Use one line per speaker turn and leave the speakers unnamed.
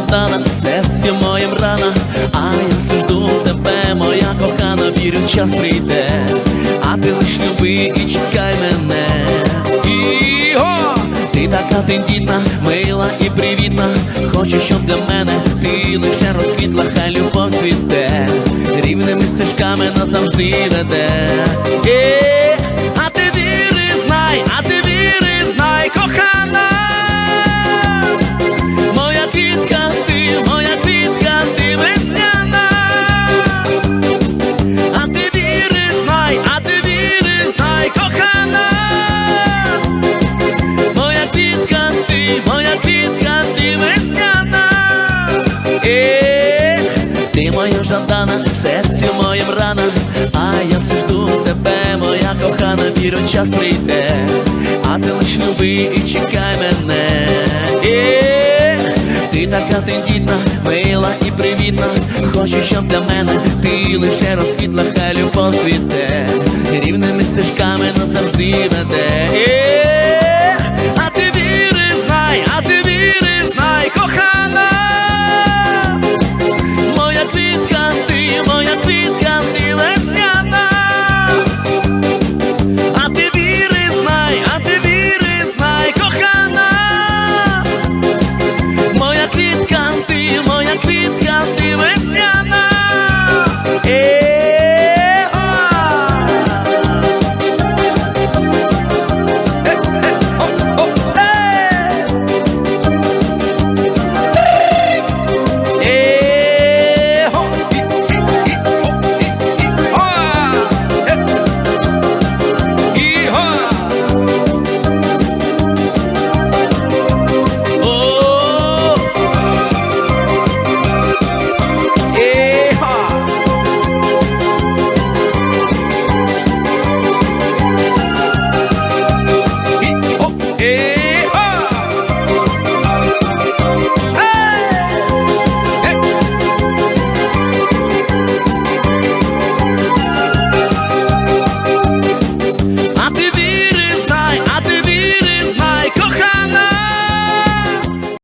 роздана, серці моєм рана, а я жду тебе, моя кохана, вірю, час прийде, а ти лиш люби і чекай мене. Ти така тендітна, мила і привітна. Хочу, щоб для мене ти лише розквітла, хай любов цвіте, рівними стежками назавжди веде. Ех, ти моя жадана, серці моєм рана, а я все жду тебе, моя кохана, вірю, час прийде, а ти лиш люби і чекай мене. Ти така тендітна, мила і привітна, хочу, щоб для мене ти лише розквітла, хай любов